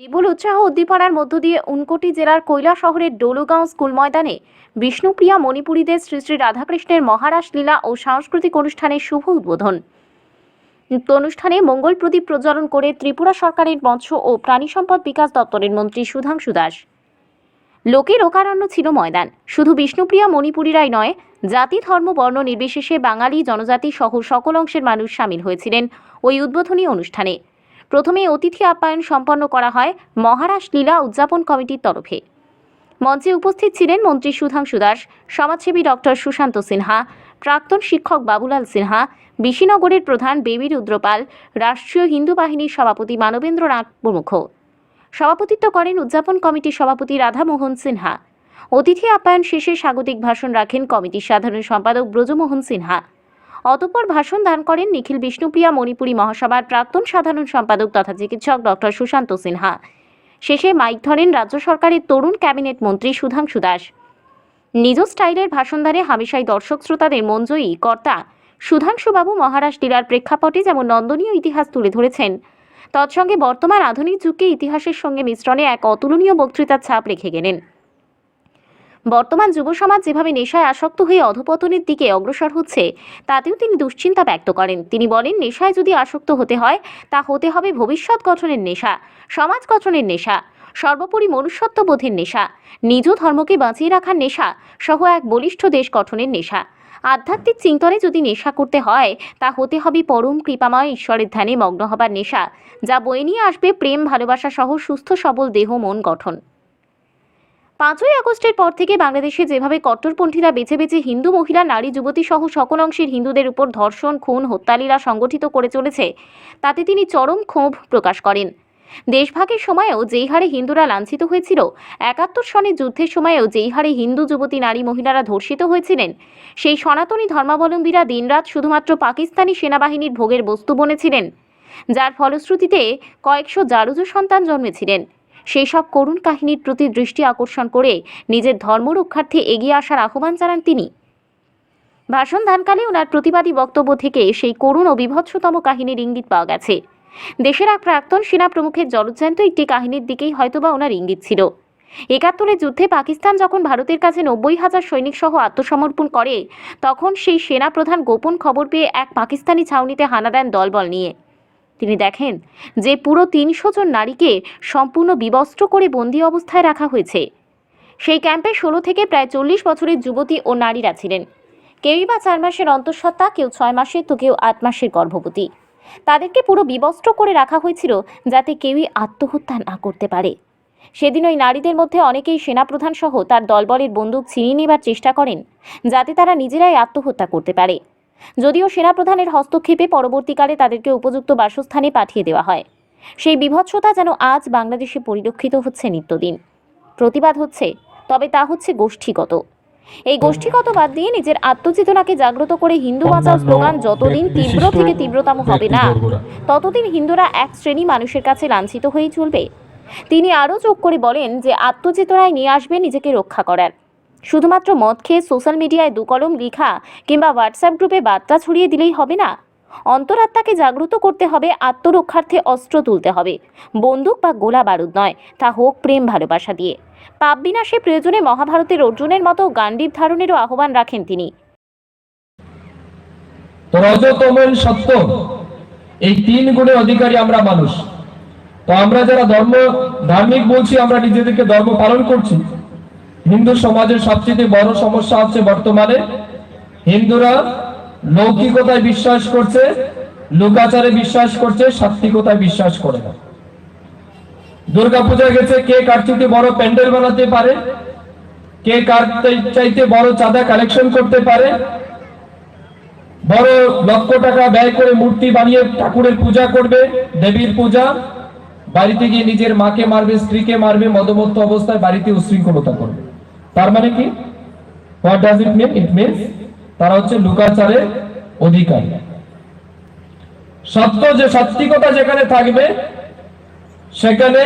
বিপুল উৎসাহ উদ্দীপনার মধ্য দিয়ে উনকোটি জেলার কৈলা শহরের ডোলুগাঁও স্কুল ময়দানে বিষ্ণুপ্রিয়া মণিপুরীদের শ্রী শ্রী রাধাকৃষ্ণের মহারাস লীলা ও সাংস্কৃতিক অনুষ্ঠানের শুভ উদ্বোধন। অনুষ্ঠানে মঙ্গল প্রদীপ প্রজ্বলন করে ত্রিপুরা সরকারের মৎস্য ও প্রাণী সম্পদ বিকাশ দপ্তরের মন্ত্রী সুধাংশু দাস। লোকে লোকারণ্য ছিল ময়দান। শুধু বিষ্ণুপ্রিয়া মণিপুরীরাই নয়, জাতি, ধর্ম, বর্ণ নির্বিশেষে বাঙালি, জনজাতি সহ সকল অংশের মানুষ সামিল হয়েছিলেন ওই উদ্বোধনী অনুষ্ঠানে। প্রথমে অতিথি আপ্যায়ন সম্পন্ন করা হয় মহারাজ লীলা উদযাপন কমিটির তরফে। মঞ্চে উপস্থিত ছিলেন মন্ত্রী সুধাংশু দাস, সমাজসেবী ডক্টর সুশান্ত সিনহা, প্রাক্তন শিক্ষক বাবুলাল সিনহা বিশিনগরের প্রধান বেবি রুদ্রপাল রাষ্ট্রীয় হিন্দু বাহিনীর সভাপতি মানবেন্দ্র নাথ প্রমুখ। সভাপতিত্ব করেন উদযাপন কমিটির সভাপতি রাধামোহন সিনহা। অতিথি আপ্যায়ন শেষে স্বাগতিক ভাষণ রাখেন কমিটির সাধারণ সম্পাদক ব্রজমোহন সিনহা। অতঃপর ভাষণ দান করেন নিখিল বিষ্ণুপ্রিয়া, মণিপুরী মহাসভার প্রাক্তন সাধারণ সম্পাদক তথা চিকিৎসক ডক্টর সুশান্ত সিনহা। শেষে মাইক ধরেন রাজ্য সরকারের তরুণ ক্যাবিনেট মন্ত্রী সুধাংশু দাস। নিজ স্টাইলের ভাষণদারে হামেশাই দর্শক শ্রোতাদের মঞ্জয়ী কর্তা সুধাংশুবাবু মহারাজ লীলার প্রেক্ষাপটে যেমন নন্দনীয় ইতিহাস তুলে ধরেছেন, তৎসঙ্গে বর্তমান আধুনিক যুগকে ইতিহাসের সঙ্গে মিশ্রণে এক অতুলনীয় বক্তৃতার ছাপ রেখে গেলেন। বর্তমান যুব সমাজ যেভাবে নেশায় আসক্ত হয়ে অধপতনের দিকে অগ্রসর হচ্ছে, তাতেও তিনি দুশ্চিন্তা ব্যক্ত করেন। তিনি বলেন, নেশায় যদি আসক্ত হতে হয়, তা হতে হবে ভবিষ্যৎ গঠনের নেশা, সমাজ গঠনের নেশা, সর্বোপরি মনুষ্যত্ববোধের নেশা, নিজ ধর্মকে বাঁচিয়ে রাখার নেশা সহ এক বলিষ্ঠ দেশ গঠনের নেশা। আধ্যাত্মিক চিন্তনে যদি নেশা করতে হয়, তা হতে হবে পরম কৃপাময় ঈশ্বরের ধ্যানে মগ্ন হবার নেশা, যা বয়ে নিয়ে আসবে প্রেম, ভালোবাসা সহ সুস্থ সবল দেহ, মন গঠন। পাঁচই আগস্টের পর থেকে বাংলাদেশে যেভাবে কট্টরপন্থীরা বেছে বেছে হিন্দু মহিলা, নারী, যুবতী সহ সকল অংশের হিন্দুদের উপর ধর্ষণ, খুন, হত্যালীলা সংগঠিত করে চলেছে, তাতে তিনি চরম ক্ষোভ প্রকাশ করেন। দেশভাগের সময়েও যেই হারে হিন্দুরা লাঞ্ছিত হয়েছিল, একাত্তর সনের যুদ্ধের সময়েও যেই হারে হিন্দু, যুবতী, নারী, মহিলারা ধর্ষিত হয়েছিলেন, সেই সনাতনী ধর্মাবলম্বীরা দিনরাত শুধুমাত্র পাকিস্তানি সেনাবাহিনীর ভোগের বস্তু বনেছিলেন, যার ফলশ্রুতিতে কয়েকশো জারুজ সন্তান জন্মেছিলেন। সেই সব করুণ কাহিনীর প্রতি দৃষ্টি আকর্ষণ করে নিজের ধর্ম রক্ষার্থে এগিয়ে আসার আহ্বান জানান তিনি। ভাষণ দানকালে ওনার প্রতিবাদী বক্তব্য থেকে সেই করুণ ও বিভৎসতম কাহিনীর ইঙ্গিত পাওয়া গেছে। দেশের এক প্রাক্তন সেনা প্রমুখের জলজ্যান্ত একটি কাহিনীর দিকেই হয়তোবা ওনার ইঙ্গিত ছিল। একাত্তরের যুদ্ধে পাকিস্তান যখন ভারতের কাছে নব্বই হাজার সৈনিক সহ আত্মসমর্পণ করে, তখন সেই সেনা প্রধান গোপন খবর পেয়ে এক পাকিস্তানি ছাউনিতে হানা দেন দলবল নিয়ে। তিনি দেখেন যে পুরো তিনশো জন নারীকে সম্পূর্ণ বিবস্ত্র করে বন্দি অবস্থায় রাখা হয়েছে। সেই ক্যাম্পে ষোলো থেকে প্রায় চল্লিশ বছরের যুবতী ও নারীরা ছিলেন। কেউই বা চার মাসের অন্তঃসত্ত্বা, কেউ ছয় মাসের, তো কেউ আট মাসের গর্ভবতী। তাদেরকে পুরো বিবস্ত্র করে রাখা হয়েছিল যাতে কেউই আত্মহত্যা না করতে পারে। সেদিন ওই নারীদের মধ্যে অনেকেই সেনাপ্রধান সহ তার দলবলের বন্দুক ছিনিয়ে নেবার চেষ্টা করেন, যাতে তারা নিজেরাই আত্মহত্যা করতে পারে। যদিও সেনাপ্রধানের হস্তক্ষেপে পরবর্তীকালে তাদেরকে উপযুক্ত বাসস্থানে পাঠিয়ে দেওয়া হয়। সেই বিভৎসতা যেন আজ বাংলাদেশে পরিলক্ষিত হচ্ছে নিত্যদিন। প্রতিবাদ হচ্ছে তবে তা হচ্ছে গোষ্ঠীগত। এই গোষ্ঠীগত বাদ দিয়ে নিজের আত্মচেতনাকে জাগ্রত করে হিন্দু বাঁচাও স্লোগান যতদিন তীব্র থেকে তীব্রতম হবে না ততদিন হিন্দুরা এক শ্রেণি মানুষের কাছে লাঞ্ছিত হয়েই চলবে। তিনি আরও যোগ করে বলেন যে আত্মচেতনায় নিয়ে আসবে নিজেকে রক্ষা করার। শুধুমাত্র মদ খেয়ে সোশ্যাল মিডিয়ায় দুকলম লেখা কিংবা হোয়াটসঅ্যাপ গ্রুপে বার্তা ছড়িয়ে দিলেই হবে না? অন্তরাত্মাকে জাগ্রত করতে হবে, আত্মরক্ষার্থে অস্ত্র তুলতে হবে। বন্দুক বা গোলা বারুদ নয়, তা হোক প্রেম ভালোবাসা দিয়ে। পাপ বিনাশে প্রয়োজনে মহাভারতের অর্জুনের মতো গান্ডীব ধারণেরও আহ্বান রাখেন তিনি। সত্য, এই তিন গুণে অধিকারী আমরা মানুষ। তো আমরা যারা ধর্ম, ধার্মিক বলছি, আমরা নিজেদেরকে ধর্ম পালন করছি। হিন্দু সমাজের সবচেয়ে বড় সমস্যা হচ্ছে বর্তমানে হিন্দুরা লৌকিকতায় বিশ্বাস করছে, লোকাচারে বিশ্বাস করছে সাত্বিকতায় বিশ্বাস করে না। দুর্গা পূজা গেছে, কে কার থেকে বড় প্যান্ডেল বানাতে পারে, কে কার চাইতে বড় চাঁদা কালেকশন করতে পারে, বড় লক্ষ টাকা ব্যয় করে মূর্তি বানিয়ে ঠাকুরের পূজা করবে, দেবীর পূজা, বাড়িতে গিয়ে নিজের মাকে মারবে, স্ত্রীকে মারবে মদমত্ত অবস্থায় বাড়িতে উশৃঙ্খলতা করবে। তার মানে কি? What does it mean it means তারা হচ্ছে লুকাচারে অধিকারী। সত্য যে সাত্বিকতা যেখানে থাকবে, সেখানে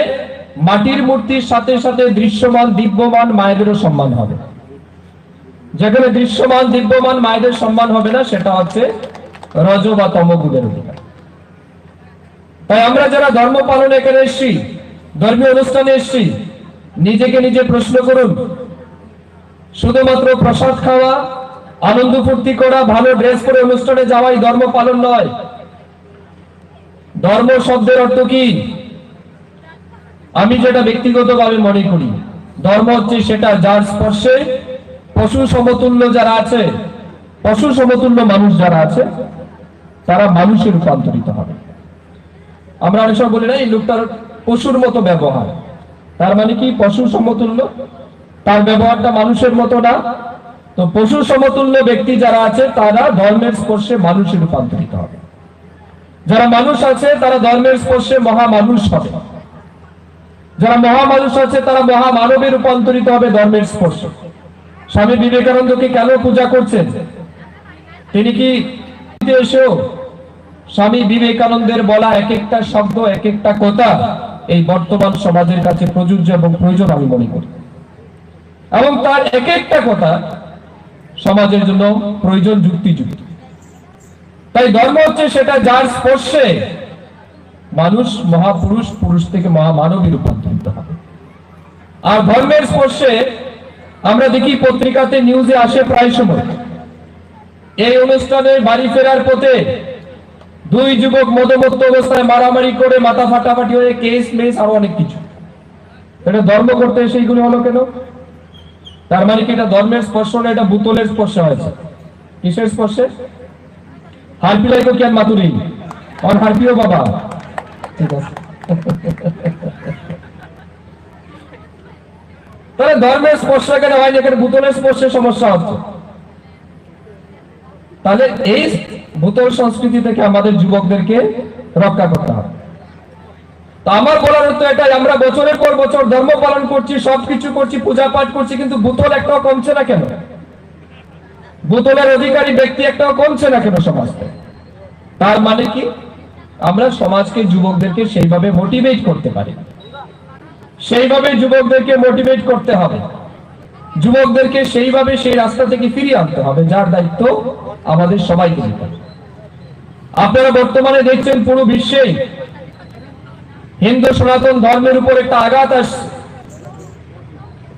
মাটির মূর্তির সাথে সাথে দৃশ্যমান, দিব্যমান মায়েদেরও সম্মান হবে। যেখানে দৃশ্যমান, দিব্যমান মায়েদের সম্মান হবে না, সেটা হচ্ছে রজ বা তমগুণের অধিকার। তাই আমরা যারা ধর্ম পালন এখানে এসেছি, ধর্মীয় অনুষ্ঠানে এসছি, নিজেকে নিজে প্রশ্ন করুন শুধুমাত্র প্রসাদ খাওয়া, আনন্দ ফুর্তি করা, ভালো ড্রেস করে অনুষ্ঠানে যাওয়াই ধর্ম পালন নয়। ধর্ম শব্দের অর্থ কি? আমি যেটা ব্যক্তিগতভাবে মনে করি, ধর্ম হচ্ছে সেটা যার স্পর্শে পশু সমতুল্য যারা আছে, পশু সমতুল্য মানুষ যারা আছে, তারা মানুষে রূপান্তরিত হবে। আমরা অনেক সময় বলি না, এই লোকটার পশুর মতো ব্যবহার। তার মানে কি? পশু সমতুল্য তার ব্যবহারটা মানুষের মতো না। তো পশু সমতুল্য ব্যক্তি যারা আছে, তারা ধর্মের স্পর্শে মানুষে রূপান্তরিত হবে। যারা মানুষ আছে, তারা ধর্মের স্পর্শে মহা মানুষ হবে। যারা মহামানুষ আছে, তারা মহামানবে রূপান্তরিত হবে ধর্মের স্পর্শ। স্বামী বিবেকানন্দকে কেন পূজা করছেন? তিনি কি স্বামী বিবেকানন্দের বলা এক একটা শব্দ, এক একটা কথা এই বর্তমান সমাজের কাছে প্রযোজ্য এবং প্রয়োজন আমি মনে করি? এবং তার এক একটা কথা, সমাজের জন্য প্রয়োজন যুক্তিযুক্ত। তাই ধর্ম হচ্ছে সেটা যার স্পর্শে মানুষ, মহাপুরুষ, পুরুষ থেকে মহামানবী রূপান্তরিত হবে। আর ধর্মের স্পর্শে আমরা দেখি পত্রিকাতে নিউজে আসে প্রায় সময়। এই অনুষ্ঠানে বাড়ি ফেরার পথে দুই যুবক মদমত্ত অবস্থায় মারামারি করে মাথা ফাটাফাটি হয়ে কেস মেস আরও অনেক কিছু। এটা ধর্ম করতে এসে এইগুলো হলো কেন? তার মানে কি এটা ধর্মের স্পর্শ না এটা বুতলের স্পর্শে হয়েছে? কিসের স্পর্শে? হারপিলাই কো কেন মাতুরি? আর হারপিও বাবা। ঠিক আছে। তাহলে ধর্মের স্পর্শ এখানে হয়নি এখানে ভূতলের স্পর্শে সমস্যা হচ্ছে। তাহলে এই ভূতল সংস্কৃতি থেকে আমাদের যুবকদেরকে রক্ষা করতে হবে। আমার বলার অর্থ এটাই, আমরা বছরের পর বছর ধর্ম পালন করছি, সবকিছু করছি পূজা পাঠ করছি, কিন্তু ভূতল একটাও কমছে না কেন? ভূতলের অধিকারী ব্যক্তি একটাও কমছে না কেন সমাজ তার মানে কি? আমরা সমাজকে যুবকদেরকে সেইভাবে মোটিভেট করতে পারি। সেইভাবে যুবকদেরকে মোটিভেট করতে হবে। যুবকদেরকে সেইভাবে সেই রাস্তা থেকে ফিরিয়ে আনতে হবে, যার দায়িত্ব আমাদের সবাইকে নিতে আপনারা বর্তমানে দেখছেন পুরো বিশ্বে হিন্দু সনাতন ধর্মের উপর একটা আঘাত আসছে।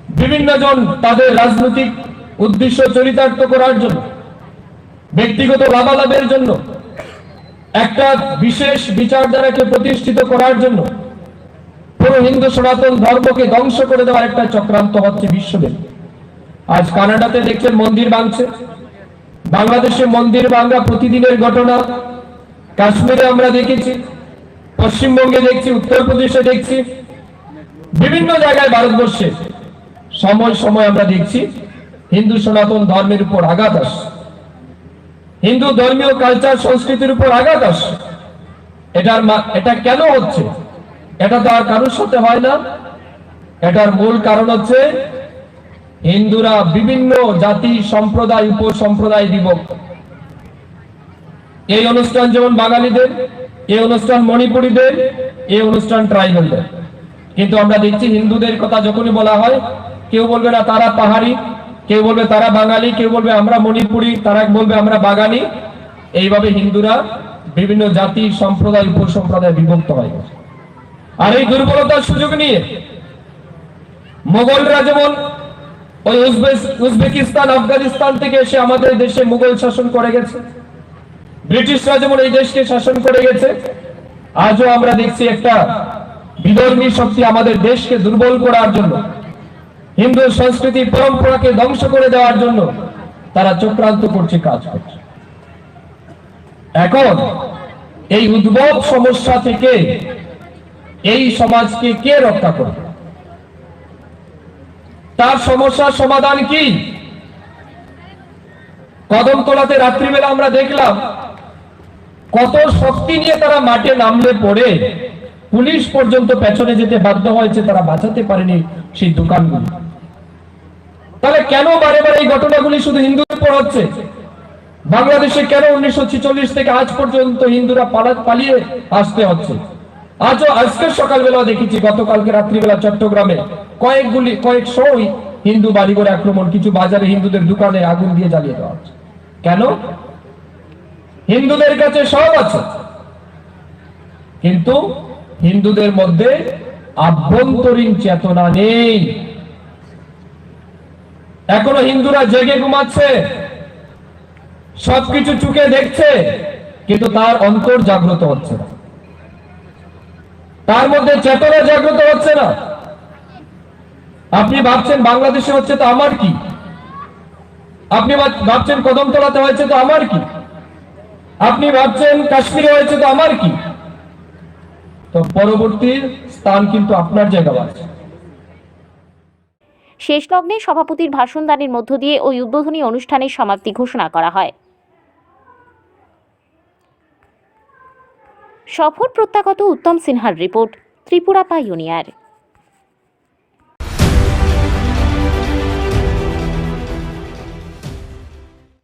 বিভিন্ন জন তাদের রাজনৈতিক উদ্দেশ্য চরিতার্থ করার জন্য, ব্যক্তিগত লাভালাভের জন্য, একটা বিশেষ বিচারধারাকে প্রতিষ্ঠিত করার জন্য পুরো হিন্দু সনাতন ধর্মকে ধ্বংস করে দেওয়ার একটা চক্রান্ত হচ্ছে বিশ্বব্যাপী। আজ কানাডাতে দেখছেন মন্দির ভাঙছে। বাংলাদেশে মন্দির ভাঙ্গা প্রতিদিনের ঘটনা। কাশ্মীরে আমরা দেখেছি। পশ্চিমবঙ্গে দেখছি, উত্তরপ্রদেশে দেখছি, বিভিন্ন জায়গায় ভারতবর্ষে। সময় সময় আমরা দেখছি, হিন্দু সনাতন ধর্মের উপর আঘাত আসছে। হিন্দু ধর্মীয় কালচার সংস্কৃতির উপর আঘাত আসছে। এটার এটা কেন হচ্ছে? এটা তো আর কারোর সাথে হয় না। এটার মূল কারণ হচ্ছে, হিন্দুরা বিভিন্ন জাতি, সম্প্রদায়, উপসম্প্রদায় বিভক্ত। এই অনুষ্ঠান যেমন বাঙালিদের এই অনুষ্ঠান মণিপুরীদের এই অনুষ্ঠান ট্রাইবেলদের। কিন্তু আমরা দেখছি হিন্দুদের কথা যখনই বলা হয়, কেউ বলবে না তারা পাহাড়ি, কেউ বলবে তারা বাঙালি, কেউ বলবে আমরা মণিপুরি, তারা বলবে আমরা বাগানি। এইভাবে হিন্দুরা বিভিন্ন জাতি, সম্প্রদায়, উপসম্প্রদায় বিভক্ত হয়ে আর এই দুর্বলতার সুযোগ নিয়ে মোগলরা যেমন ওই উজবেক- উজবেকিস্তান, আফগানিস্তান থেকে এসে আমাদের দেশে মুঘল শাসন করে গেছে ব্রিটিশরা যেমন এই দেশকে শাসন করে গেছে। আজও আমরা দেখছি একটা বিধর্মী শক্তি আমাদের দেশকে দুর্বল করার জন্য, হিন্দু সংস্কৃতি পরম্পরাকে ধ্বংস করে দেওয়ার জন্য তারা চক্রান্ত করছে, কাজ করছে। এখন এই উদ্ভব সমস্যা থেকে এই সমাজকে কে রক্ষা করবে? তার সমস্যার সমাধান কি? কদমতলাতে রাত্রিবেলা আমরা দেখলাম কত শক্তি নিয়ে তারা মাঠে নামলে পড়ে পুলিশ পর্যন্ত পেছনে যেতে বাধ্য হয়েছে, তারা বাঁচাতে পারেনি সেই দোকানগুলি তাহলে কেন বারে বারে এই ঘটনাগুলি শুধু হিন্দুদের উপর হচ্ছে? বাংলাদেশে কেন উনিশশো থেকে আজ পর্যন্ত হিন্দুরা পালা- পালিয়ে আসতে হচ্ছে? আজও আজকের সকালবেলা দেখেছি, গতকালকে রাত্রিবেলা চট্টগ্রামে কয়েকগুলি কয়েকশোই হিন্দু বাড়ি করে আক্রমণ, কিছু বাজারে হিন্দুদের দোকানে আগুন দিয়ে জ্বালিয়ে দেওয়া হচ্ছে। কেন? হিন্দুদের কাছে সব আছে। কিন্তু হিন্দুদের মধ্যে আভ্যন্তরীণ চেতনা নেই। এখনও হিন্দুরা জেগে ঘুমাচ্ছে, সবকিছু চুকে দেখছে, কিন্তু তার অন্তর জাগ্রত হচ্ছে না। তার মধ্যে চেতনা জাগ্রত হচ্ছে না। আপনি ভাবছেন বাংলাদেশে হচ্ছে তো আমার কি? আপনি ভাব- ভাবছেন কদমতলাতে হয়েছে তো আমার কি? আপনি ভাবছেন কাশ্মীরে হয়েছে তো আমার কি? তো পরবর্তী স্থান কিন্তু আপনার জায়গা আছে শেষ লগ্নে সভাপতির ভাষণদানের মধ্য দিয়ে ওই উদ্বোধনী অনুষ্ঠানের সমাপ্তি ঘোষণা করা হয়। সফর প্রত্যাগত উত্তম সিনহার রিপোর্ট, ত্রিপুরা পাইওনিয়ার।